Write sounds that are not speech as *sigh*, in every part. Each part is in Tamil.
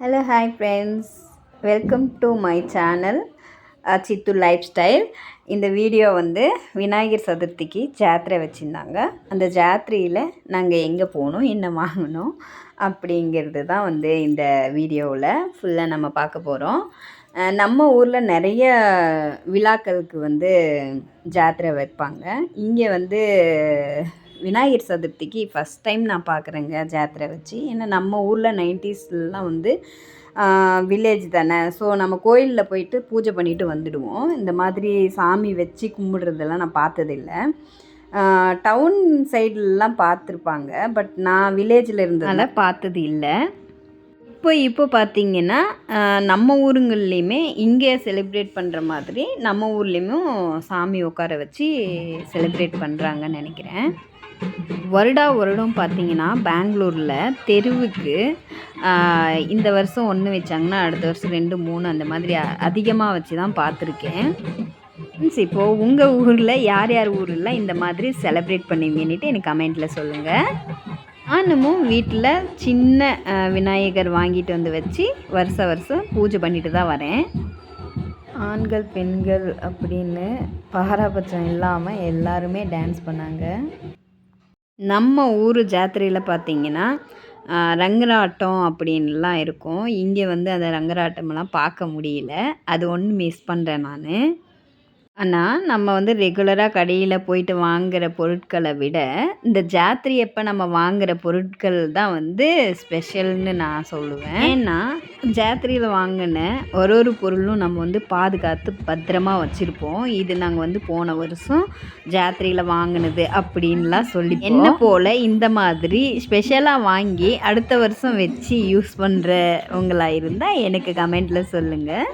Hello hi friends welcome to my channel Sidhu lifestyle இந்த வீடியோ வந்து விநாயகர் சதுர்த்திக்கு ஜாத்திரை வச்சுருந்தாங்க. அந்த ஜாத்திரையில் நாங்கள் எங்கே போகணும் என்ன வாங்கணும் அப்படிங்கிறது தான் வந்து இந்த வீடியோவில் ஃபுல்லாக நம்ம பார்க்க போகிறோம் நம்ம ஊரில் நிறைய விழாக்களுக்கு வந்து ஜாத்திரை வைப்பாங்க. இங்கே வந்து விநாயகர் சதுர்த்திக்கு ஃபஸ்ட் டைம் நான் பார்க்குறேங்க ஜாத்திரை வச்சு. ஏன்னா நம்ம ஊரில் நைன்டிஸ்லாம் வந்து வில்லேஜ் தானே. ஸோ நம்ம கோயிலில் போயிட்டு பூஜை பண்ணிவிட்டு வந்துடுவோம். இந்த மாதிரி சாமி வச்சு கும்பிடுறதெல்லாம் நான் பார்த்ததில்ல. டவுன் சைட்லலாம் பார்த்துருப்பாங்க. பட் நான் வில்லேஜில் இருந்ததால் பார்த்தது இல்லை இப்போ இப்போ பார்த்திங்கன்னா நம்ம ஊருங்கள்லேயுமே இங்கே செலிப்ரேட் பண்ணுற மாதிரி நம்ம ஊர்லேயும் சாமி உட்கார வச்சு செலிப்ரேட் பண்ணுறாங்கன்னு நினைக்கிறேன். வருடா வருடம் பார்த்திங்கன்னா பெங்களூரில் தெருவுக்கு இந்த வருஷம் ஒன்று வச்சாங்கன்னா அடுத்த வருஷம் ரெண்டு மூணு அந்த மாதிரி அதிகமாக வச்சு தான் பார்த்துருக்கேன் மீன்ஸ் இப்போது உங்கள் ஊரில் யார் யார் ஊரில் இந்த மாதிரி செலப்ரேட் பண்ணுவீங்கன்னுட்டு எனக்கு கமெண்ட்டில் சொல்லுங்கள் நானுமும் வீட்டில் சின்ன விநாயகர் வாங்கிட்டு வந்து வச்சு வருஷ வருஷம் பூஜை பண்ணிட்டு தான் வரேன். ஆண்கள் பெண்கள் அப்படின்னு பாராபட்சம் இல்லாமல் எல்லாருமே டான்ஸ் பண்ணாங்க. நம்ம ஊர் ஜாத்திரையில் பார்த்திங்கன்னா ரங்கராட்டம் அப்படின்லாம் இருக்கும். இங்கே வந்து அந்த ரங்கராட்டமெல்லாம் பார்க்க முடியல. அது ஒன்று மிஸ் பண்ணுறேன் நான். ஆனால் நம்ம வந்து ரெகுலராக கடையில் போயிட்டு வாங்குகிற பொருட்களை விட இந்த ஜாத்திரை அப்போ நம்ம வாங்குகிற பொருட்கள் தான் வந்து ஸ்பெஷல்னு நான் சொல்லுவேன். ஏன்னா ஜாத்திரையில் வாங்கின ஒரு ஒரு பொருளும் நம்ம வந்து பாதுகாத்து பத்திரமா வச்சுருப்போம். இது நாங்கள் வந்து போன வருஷம் ஜாத்திரையில் வாங்கினது அப்படின்லாம் சொல்லி என்ன போல் இந்த மாதிரி ஸ்பெஷலாக வாங்கி அடுத்த வருஷம் வச்சு யூஸ் பண்ணுறவங்களாக இருந்தால் எனக்கு கமெண்ட்டில் சொல்லுங்கள்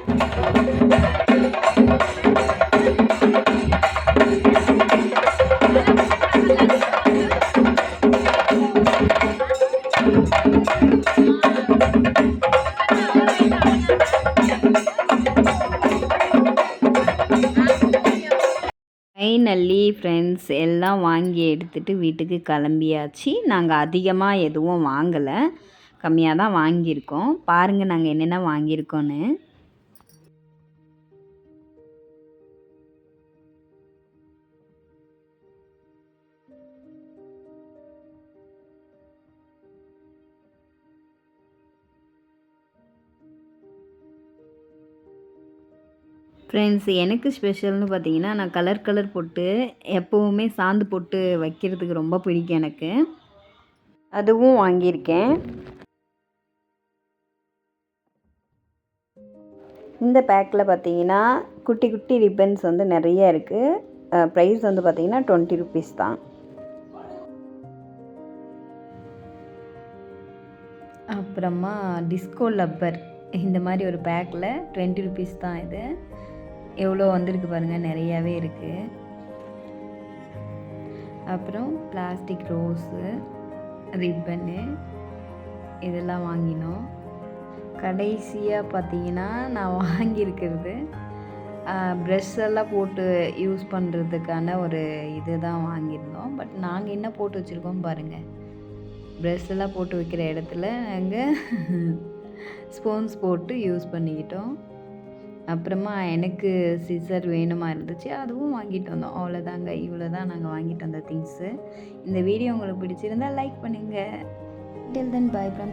ஃபைனல்லி ஃப்ரெண்ட்ஸ் எல்லாம் வாங்கி எடுத்துகிட்டு வீட்டுக்கு கிளம்பியாச்சு. நாங்கள் அதிகமாக எதுவும் வாங்கலை. கம்மியாக தான் வாங்கியிருக்கோம். பாருங்கள் நாங்கள் என்னென்ன வாங்கியிருக்கோன்னு ஃப்ரெண்ட்ஸ் எனக்கு ஸ்பெஷல்னு பார்த்தீங்கன்னா நான் கலர் கலர் போட்டு எப்போவுமே சாந்து போட்டு வைக்கிறதுக்கு ரொம்ப பிடிக்கும் எனக்கு. அதுவும் வாங்கியிருக்கேன். இந்த பேக்கில் பார்த்தீங்கன்னா குட்டி குட்டி ரிப்பன்ஸ் வந்து நிறைய இருக்குது ப்ரைஸ் வந்து பார்த்திங்கன்னா டுவெண்ட்டி ருபீஸ் தான். அப்புறமா டிஸ்கோ லப்பர் இந்த மாதிரி ஒரு பேக்கில் டுவெண்ட்டி ருபீஸ் தான் இது. எவ்வளோ வந்திருக்கு பாருங்கள் நிறையாவே இருக்குது அப்புறம் பிளாஸ்டிக் ரோஸு ரிப்பனு இதெல்லாம் வாங்கினோம். கடைசியாக பார்த்தீங்கன்னா நான் வாங்கியிருக்கிறது ப்ரெஷ் எல்லாம் போட்டு யூஸ் பண்ணுறதுக்கான ஒரு இது தான் வாங்கியிருந்தோம். பட் நாங்கள் என்ன போட்டு வச்சுருக்கோம் பாருங்கள் ப்ரெஷ் எல்லாம் போட்டு வைக்கிற இடத்துல நாங்கள் ஸ்பூன்ஸ் *laughs* போட்டு யூஸ் பண்ணிக்கிட்டோம். அப்புறமா எனக்கு சிசர் வேணுமா இருந்துச்சு அதுவும் வாங்கிட்டு வந்தோம். அவ்வளோதாங்க இவ்வளோ தான் நாங்கள் வாங்கிட்டு வந்த திங்ஸு இந்த வீடியோ உங்களுக்கு பிடிச்சிருந்தால் லைக் பண்ணுங்கள் டில் தென் பை ஃப்ரம்